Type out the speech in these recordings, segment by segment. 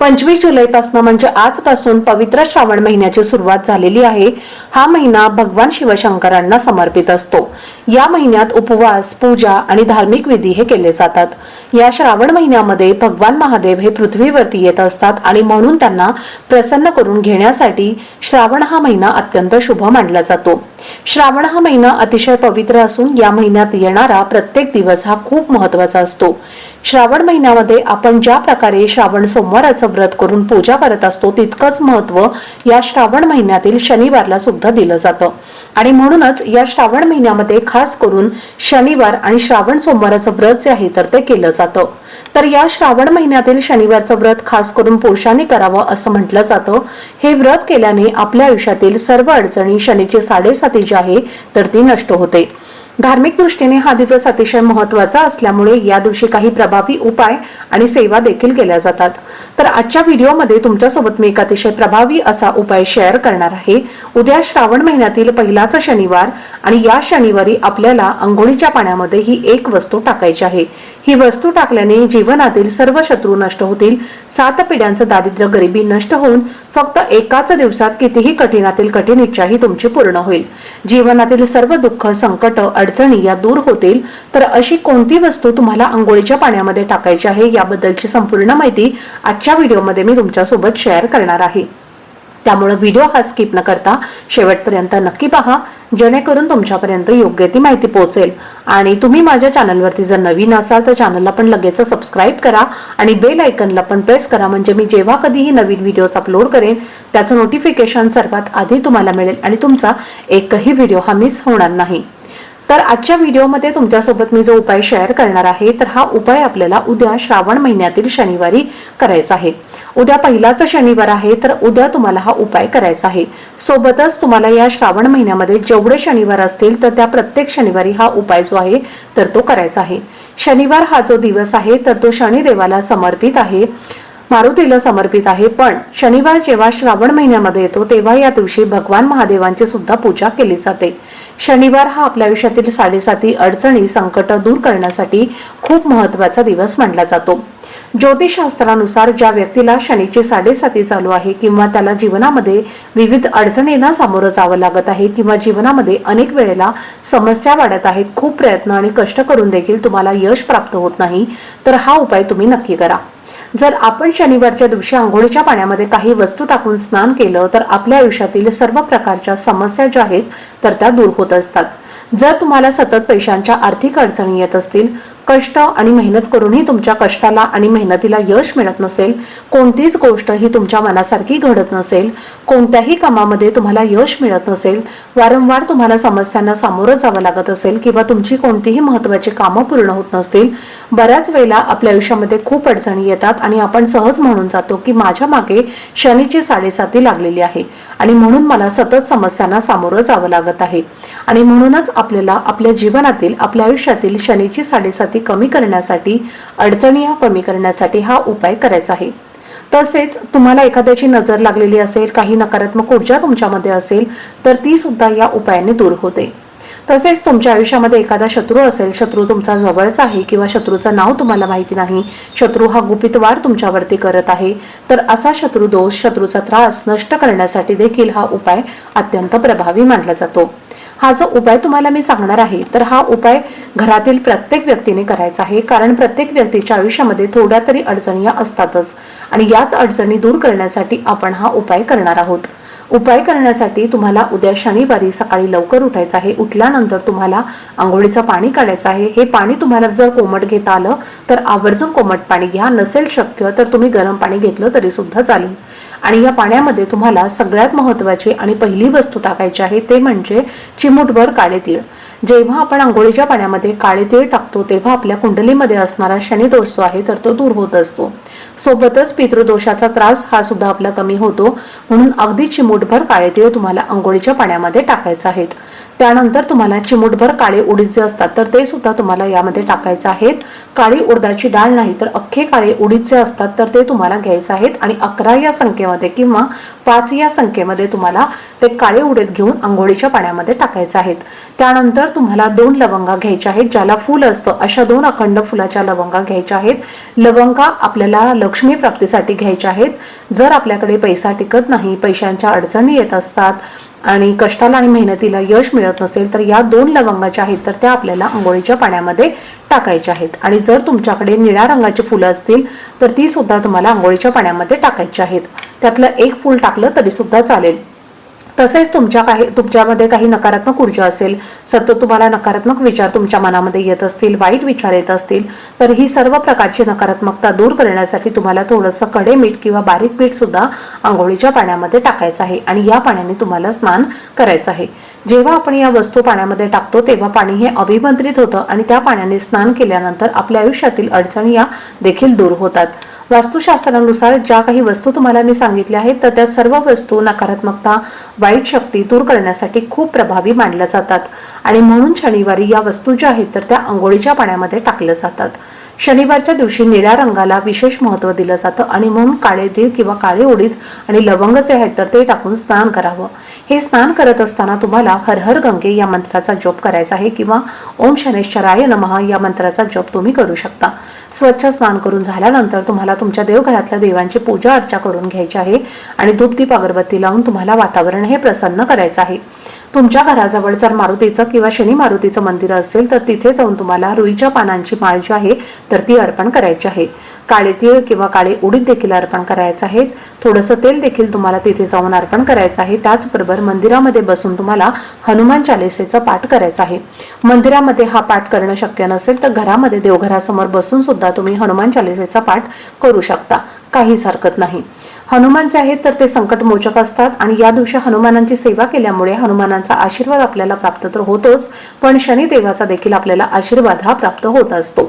पंचवीस जुलैपासून म्हणजे आजपासून पवित्र श्रावण महिन्याची सुरुवात झालेली आहे. हा महिना भगवान शिवशंकरांना समर्पित असतो. या महिन्यात उपवास पूजा आणि धार्मिक विधी हे केले जातात. या श्रावण महिन्यामध्ये भगवान महादेव हे पृथ्वीवरती येत असतात आणि म्हणून त्यांना प्रसन्न करून घेण्यासाठी श्रावण हा महिना अत्यंत शुभ मानला जातो. श्रावण हा महिना अतिशय पवित्र असून या महिन्यात येणारा प्रत्येक दिवस हा खूप महत्त्वाचा असतो. श्रावण महिन्यामध्ये आपण ज्या प्रकारे श्रावण सोमवाराचं व्रत करून पूजा करत असतो तितकंच महत्त्व या श्रावण महिन्यातील शनिवारला सुद्धा दिलं जातं. आणि म्हणूनच या श्रावण महिन्यामध्ये खास करून शनिवार आणि श्रावण सोमवाराचं व्रत जे आहे तर ते केलं जातं. तर या श्रावण महिन्यातील शनिवारचं व्रत खास करून पुरुषांनी करावं असं म्हटलं जातं. हे व्रत केल्याने आपल्या आयुष्यातील सर्व अडचणी शनीची साडेसाती जी आहे तर ती नष्ट होते. धार्मिक दृष्टीने हा दिवस अतिशय महत्त्वाचा असल्यामुळे या दिवशी काही प्रभावी उपाय आणि सेवा देखील केल्या जातात. तर आजच्या व्हिडिओमध्ये तुमच्यासोबत मी एक अतिशय प्रभावी असा उपाय शेअर करणार आहे. उद्या श्रावण महिन्यातील पहिलाच शनिवार आणि या शनिवारी आपल्याला अंघोळीच्या पाण्यामध्ये ही एक वस्तू टाकायची आहे. ही वस्तू टाकल्याने जीवनातील सर्व शत्रू नष्ट होतील. सात पिढ्यांचं दारिद्र्य गरिबी नष्ट होऊन फक्त एकाच दिवसात कितीही कठीणातील कठीण इच्छा ही तुमची पूर्ण होईल. जीवनातील सर्व दुःख संकट अडचणी या दूर होतील तर अशी कोणती वस्तू तुम्हाला आंघोळीच्या पाण्यामध्ये टाकायची आहे याबद्दलची संपूर्ण माहिती आजच्या व्हिडिओमध्ये मी तुमच्यासोबत शेअर करणार आहे. त्यामुळे व्हिडिओ हा स्किप न करता शेवटपर्यंत नक्की पहा जेणेकरून तुमच्यापर्यंत योग्य ती माहिती पोहोचेल. आणि तुम्ही माझ्या चॅनलवरती जर नवीन असाल तर चॅनलला पण लगेच सबस्क्राईब करा आणि बेल आयकनला पण प्रेस करा म्हणजे मी जेव्हा कधीही नवीन व्हिडिओज अपलोड करेन त्याचं नोटिफिकेशन सर्वात आधी तुम्हाला मिळेल आणि तुमचा एकही व्हिडिओ हा मिस होणार नाही. तर आजच्या व्हिडिओमध्ये तुमच्यासोबत मी जो उपाय शेअर करणार आहे तर हा उपाय आपल्याला उद्या श्रावण महिन्यातील शनिवारी करायचा आहे. उद्या पहिलाच शनिवार आहे तर उद्या तुम्हाला हा उपाय करायचा आहे. सोबतच तुम्हाला या श्रावण महिन्यामध्ये जेवढे शनिवार असतील तर त्या प्रत्येक शनिवारी हा उपाय जो आहे तर तो करायचा आहे. शनिवार हा जो दिवस आहे तर तो शनिदेवाला समर्पित आहे. मारुतीला समर्पित आहे. पण शनिवार जेव्हा श्रावण महिन्यामध्ये येतो तेव्हा या दिवशी भगवान महादेवांची सुद्धा पूजा केली जाते. शनिवार हा आपल्या आयुष्यातील साडेसाती अडचणी संकट दूर करण्यासाठी खूप महत्त्वाचा दिवस मानला जातो. ज्योतिषशास्त्रानुसार ज्या व्यक्तीला शनीची साडेसाती चालू आहे किंवा त्याला जीवनामध्ये विविध अडचणींना सामोरं जावं लागत आहे किंवा जीवनामध्ये अनेक वेळेला समस्या वाढत आहेत खूप प्रयत्न आणि कष्ट करून देखील तुम्हाला यश प्राप्त होत नाही तर हा उपाय तुम्ही नक्की करा. जर आपण शनिवारच्या दिवशी आंघोळीच्या पाण्यामध्ये काही वस्तू टाकून स्नान केलं तर आपल्या आयुष्यातील सर्व प्रकारच्या समस्या ज्या आहेत तर त्या दूर होत असतात. जर तुम्हाला सतत पैशांच्या आर्थिक अडचणी येत असतील कष्ट आणि मेहनत करूनही तुमच्या कष्टाला आणि मेहनतीला यश मिळत नसेल कोणतीच गोष्ट ही तुमच्या मनासारखी घडत नसेल कोणत्याही कामामध्ये तुम्हाला यश मिळत नसेल वारंवार तुम्हाला समस्यांना सामोरं जावं लागत असेल किंवा तुमची कोणतीही महत्वाची कामं पूर्ण होत नसतील बऱ्याच वेळेला आपल्या आयुष्यामध्ये खूप अडचणी येतात आणि आपण सहज म्हणून जातो की माझ्या मागे शनीची साडेसाती लागलेली आहे आणि म्हणून मला सतत समस्यांना सामोरं जावं लागत आहे. आणि म्हणूनच आपल्याला आपल्या जीवनातील आपल्या आयुष्यातील शनीची साडेसाती कमी करण्यासाठी अडचणी कमी करण्यासाठी हा उपाय करायचा आहे. तसेच तुम्हाला एखाद्याची नजर लागलेली असेल काही नकारात्मक ऊर्जा तुमच्यामध्ये असेल तर ती सुद्धा या उपायाने दूर होते. तसेच तुमच्या आयुष्यामध्ये एखादा शत्रू असेल शत्रू तुमचा जवळचा आहे किंवा शत्रूचं नाव तुम्हाला माहिती नाही शत्रू हा गुपित वार तुमच्यावरती करत आहे तर असा शत्रू दोष शत्रूचा त्रास नष्ट करण्यासाठी देखील हा उपाय अत्यंत प्रभावी मानला जातो. हा जो उपाय तुम्हाला मी सांगणार आहे तर हा उपाय घरातील प्रत्येक व्यक्तीने करायचा आहे. कारण प्रत्येक व्यक्तीच्या आयुष्यामध्ये थोड्या तरी अडचणी या असतातच. आणि याच अडचणी दूर करण्यासाठी आपण हा उपाय करणार आहोत. उपाय करण्यासाठी तुम्हाला उद्या शनिवारी सकाळी लवकर उठायचं आहे. उठल्यानंतर तुम्हाला आंघोळीचं पाणी काढायचं आहे. हे पाणी तुम्हाला जर कोमट घेता आलं तर आवर्जून कोमट पाणी घ्या. नसेल शक्य तर तुम्ही गरम पाणी घेतलं तरी सुद्धा चालेल. आणि या पाण्यामध्ये तुम्हाला सगळ्यात महत्वाची आणि पहिली वस्तू टाकायची आहे ते म्हणजे चिमूटभर काळे तीळ. जेव्हा आपण आंघोळीच्या पाण्यामध्ये काळे तीळ टाकतो तेव्हा आपल्या कुंडलीमध्ये असणारा शनिदोष जो आहे तर तो दूर होत असतो. सोबतच पितृदोषाचा त्रास हा सुद्धा आपला कमी होतो. म्हणून अगदी चिमूटभर काळे तीळ तुम्हाला आंघोळीच्या पाण्यामध्ये टाकायचे आहेत. त्यानंतर तुम्हाला चिमूटभर काळे उडीद जे असतात. तर ते सुद्धा तुम्हाला यामध्ये टाकायचं आहेत. काळी उडदाची डाळ नाही तर अख्खे काळे उडीद जे असतात. तर ते तुम्हाला घ्यायचे आहेत आणि अकरा या संख्येमध्ये किंवा पाच या संख्येमध्ये तुम्हाला ते काळे उडीद घेऊन आंघोळीच्या पाण्यामध्ये टाकायचे आहेत. त्यानंतर तुम्हाला दोन लवंगा घ्यायच्या आहेत ज्याला फुल असतं. अशा दोन अखंड फुलाच्या लवंगा घ्यायच्या आहेत. लवंगा आपल्याला लक्ष्मी प्राप्तीसाठी घ्यायच्या आहेत. जर आपल्याकडे पैसा टिकत नाही पैशांच्या अडचणी येत असतात आणि कष्टाला आणि मेहनतीला यश मिळत नसेल तर या दोन लवंगाच्या आहेत तर त्या आपल्याला आंघोळीच्या पाण्यामध्ये टाकायच्या आहेत. आणि जर तुमच्याकडे निळ्या रंगाची फुलं असतील तर ती सुद्धा तुम्हाला आंघोळीच्या पाण्यामध्ये टाकायची आहेत. त्यातलं एक फूल टाकलं तरी सुद्धा चालेल. तसेच तुमच्या काही तुमच्यामध्ये काही नकारात्मक ऊर्जा असेल सतत तुम्हाला नकारात्मक विचार तुमच्या मनामध्ये येत असतील वाईट विचार येत असतील तर ही सर्व प्रकारची नकारात्मकता दूर करण्यासाठी तुम्हाला थोडंसं कडे मीठ किंवा बारीक मीठ सुद्धा आंघोळीच्या पाण्यामध्ये टाकायचं आहे आणि या पाण्याने तुम्हाला स्नान करायचं आहे. जेव्हा आपण या वस्तू पाण्यामध्ये टाकतो तेव्हा पाणी हे अभिमंत्रित होतं आणि त्या पाण्याने स्नान केल्यानंतर आपल्या आयुष्यातील अडचणी या देखील दूर होतात. वास्तुशास्त्रानुसार ज्या काही वस्तू तुम्हाला मी सांगितल्या आहेत तर त्या सर्व वस्तू नकारात्मकता वाईट शक्ती दूर करण्यासाठी खूप प्रभावी मानल्या जातात. आणि म्हणून शनिवारी या वस्तू ज्या आहेत तर त्या आंघोळीच्या पाण्यामध्ये टाकल्या जातात. शनिवारच्या दिवशी निळ्या रंगाला विशेष महत्त्व दिलं जातं आणि म्हणून काळे दीव किंवा काळे उडीद आणि लवंग जे आहेत तर ते टाकून स्नान करावं. हे स्नान करत असताना तुम्हाला हर हर गंगे या मंत्राचा जप करायचा आहे किंवा ओम शनेश्वराय नमः या मंत्राचा जप तुम्ही करू शकता. स्वच्छ स्नान करून झाल्यानंतर तुम्हाला तुमच्या देवघरातल्या देवांची पूजा अर्चा करून घ्यायची आहे आणि धूपदीप अगरबत्ती लावून तुम्हाला वातावरण हे प्रसन्न करायचं आहे. तुमच्या घराजवळ जर मारुतीचं किंवा शनी मारुतीचं मंदिर असेल तर तिथे जाऊन तुम्हाला रुईच्या पानांची माळ जी आहे तर ती अर्पण करायची आहे. काळे तीळ किंवा काळे उडीद देखील अर्पण करायचं आहे थोडंसं तेल देखील तुम्हाला तिथे जाऊन अर्पण करायचं आहे. त्याचबरोबर मंदिरामध्ये बसून तुम्हाला हनुमान चालिसेचा पाठ करायचा आहे. मंदिरामध्ये हा पाठ करणं शक्य नसेल तर घरामध्ये देवघरासमोर बसून सुद्धा तुम्ही हनुमान चालिसेचा पाठ करू शकता. काहीच हरकत नाही. हनुमान जे आहेत तर ते संकटमोचक असतात आणि या दिवशी हनुमानांची सेवा केल्यामुळे हनुमानांचा आशीर्वाद आपल्याला प्राप्त तर होतोच पण शनिदेवाचा देखील आपल्याला आशीर्वाद हा प्राप्त होत असतो.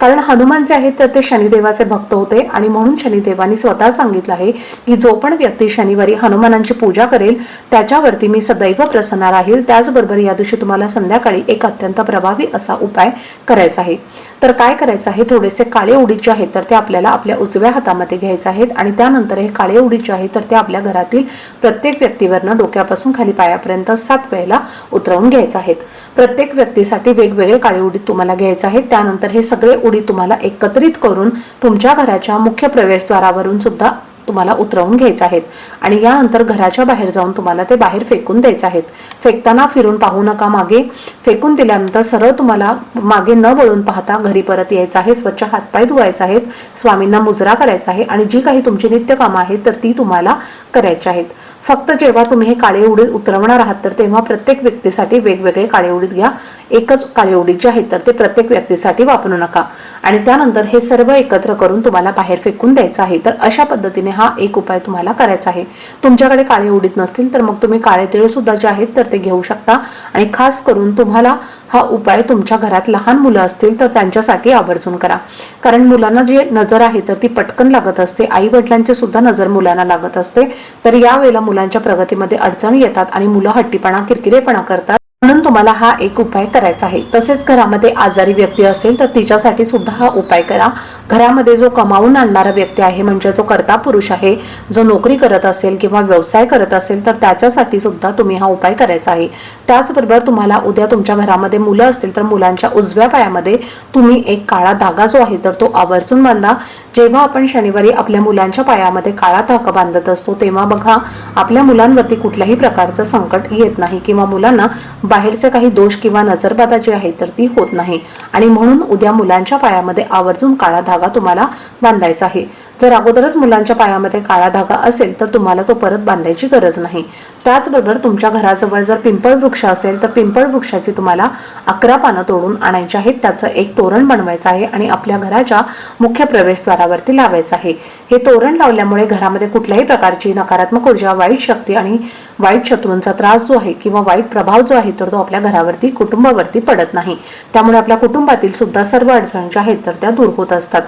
कारण हनुमान जे आहेत तर ते शनिदेवाचे भक्त होते आणि म्हणून शनिदेवानी स्वतः सांगितलं आहे की जो पण व्यक्ती शनिवारी हनुमानांची पूजा करेल त्याच्यावरती मी सदैव प्रसन्न राहील. त्याचबरोबर या दिवशी तुम्हाला संध्याकाळी एक अत्यंत प्रभावी असा उपाय करायचा आहे. तर काय करायचं आहे? थोडेसे काळे उडीद जे आहेत तर ते आपल्याला आपल्या उजव्या हातामध्ये घ्यायचे आहेत आणि त्यानंतर हे काळे उडीद जे आहेत तर ते आपल्या घरातील प्रत्येक व्यक्तीवरनं डोक्यापासून खाली पायापर्यंत सात वेळेला उतरवून घ्यायचे आहेत. प्रत्येक व्यक्तीसाठी वेगवेगळे काळे उडीद तुम्हाला घ्यायचे आहेत. त्यानंतर हे सगळे उडीद तुम्हाला एकत्रित करून तुमच्या घराच्या मुख्य प्रवेशद्वारावरून सुद्धा तुम्हाला उतरवून घ्यायचं आहेत. आणि यानंतर घराच्या बाहेर जाऊन तुम्हाला ते बाहेर फेकून द्यायचं आहेत. फेकताना फिरून पाहू नका मागे. फेकून दिल्यानंतर सरळ तुम्हाला मागे न वळून पाहता घरी परत यायचं आहे. स्वच्छ हातपाय धुवायचे आहेत. स्वामींना मुजरा करायचा आहे. आणि जी काही तुमची नित्यकामं आहेत तर ती तुम्हाला करायची आहेत. फक्त जेव्हा तुम्ही हे काळे उडीद उतरवणार आहात तर तेव्हा प्रत्येक व्यक्तीसाठी वेगवेगळे काळे उडीद घ्या. एकच काळे उडीद जे आहेत तर ते प्रत्येक व्यक्तीसाठी वापरू नका. आणि त्यानंतर हे सर्व एकत्र करून तुम्हाला बाहेर फेकून द्यायचं आहे. तर अशा पद्धतीने हा एक उपाय तुम्हाला करायचा आहे. तुमच्याकडे काळे उडीद नसतील तर मग तुम्ही काळे तिळ सुद्धा जे आहेत तर ते घेऊ शकता. आणि खास करून तुम्हाला हा उपाय तुमच्या घरात लहान मुलं असतील तर त्यांच्यासाठी आवर्जून करा. कारण मुलांना जे नजर आहे तर ती पटकन लागत असते. आई वडिलांची सुद्धा नजर मुलांना लागत असते. तर यावेळेला मुलांच्या प्रगतीमध्ये अडचणी येतात आणि मुलं हट्टीपणा किरकिरेपणा करतात. म्हणून तुम्हाला हा एक उपाय करायचा आहे. तसेच घरामध्ये आजारी व्यक्ती असेल तर तिच्यासाठी सुद्धा हा उपाय करा. घरामध्ये जो कमावून आणणारा व्यक्ती आहे म्हणजे जो करता पुरुष आहे जो नोकरी करत असेल किंवा व्यवसाय करत असेल तर त्याच्यासाठी सुद्धा तुम्ही हा उपाय करायचा आहे. त्याचबरोबर तुम्हाला उद्या तुमच्या घरामध्ये मुलं असतील तर मुलांच्या उजव्या पायामध्ये तुम्ही एक काळा धागा जो आहे तर तो आवर्जून बांधा. जेव्हा आपण शनिवारी आपल्या मुलांच्या पायामध्ये काळा धागा बांधत असतो तेव्हा बघा आपल्या मुलांवरती कुठल्याही प्रकारचं संकट येत नाही किंवा मुलांना बाहेरचे काही दोष किंवा नजरबाधा जी आहे तर ती होत नाही. आणि म्हणून उद्या मुलांच्या पायामध्ये आवर्जून काळा धागा धागा तुम्हाला बांधायचा आहे. जर अगोदरच मुलांच्या पायामध्ये काळा धागा असेल तर तुम्हाला तो परत बांधायची गरज नाही. त्याचबरोबर तुमच्या घराजवळ जर पिंपळ वृक्ष असेल तर पिंपळ वृक्षाची तुम्हाला अकरा पानं तोडून आणायची आहेत. त्याचं एक तोरण बनवायचं आहे आणि आपल्या घराच्या मुख्य प्रवेशद्वारावरती लावायचं आहे. हे तोरण लावल्यामुळे घरामध्ये कुठल्याही प्रकारची नकारात्मक ऊर्जा वाईट शक्ती आणि वाईट शत्रूंचा त्रास जो आहे किंवा वाईट प्रभाव जो आहे तर तो आपल्या घरावरती कुटुंबावरती पडत नाही. त्यामुळे आपल्या कुटुंबातील सुद्धा सर्व अडचणी ज्या आहेत तर त्या दूर होत असतात.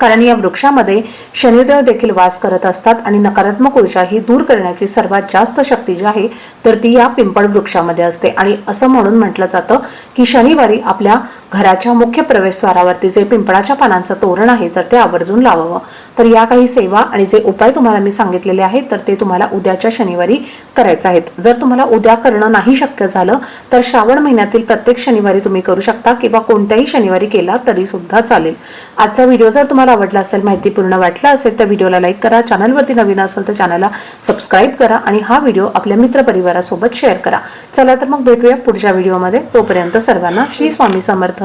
कारण या वृक्षामध्ये शनिदेव देखील वास करत असतात आणि नकारात्मक ऊर्जा ही दूर करण्याची सर्वात जास्त शक्ती जी आहे तर ती या पिंपळ वृक्षामध्ये असते. आणि असं म्हणून म्हटलं जातं की शनिवारी आपल्या घराच्या मुख्य प्रवेशद्वारावरती जे पिंपळाच्या पानांचं तोरण आहे तर ते आवर्जून लावावं. तर या काही सेवा आणि जे उपाय तुम्हाला मी सांगितलेले आहेत तर ते तुम्हाला उद्याच्या शनिवारी करायचे आहेत. जर तुम्हाला उद्या करणं नाही शक्य झालं तर श्रावण महिन्यातील प्रत्येक शनिवारी तुम्ही करू शकता किंवा कोणत्याही शनिवारी केला तरी सुद्धा चालेल. आजचा व्हिडिओ जर तुम्हाला आवडला असेल माहिती पूर्ण वाटला असेल तर व्हिडिओला लाईक करा चॅनलवरती नवीन असेल तर चॅनलला सबस्क्राईब करा आणि हा व्हिडिओ आपल्या मित्रपरिवारासोबत शेअर करा. चला तर मग भेटूया पुढच्या व्हिडिओमध्ये. तोपर्यंत सर्वांना श्री स्वामी समर्थ.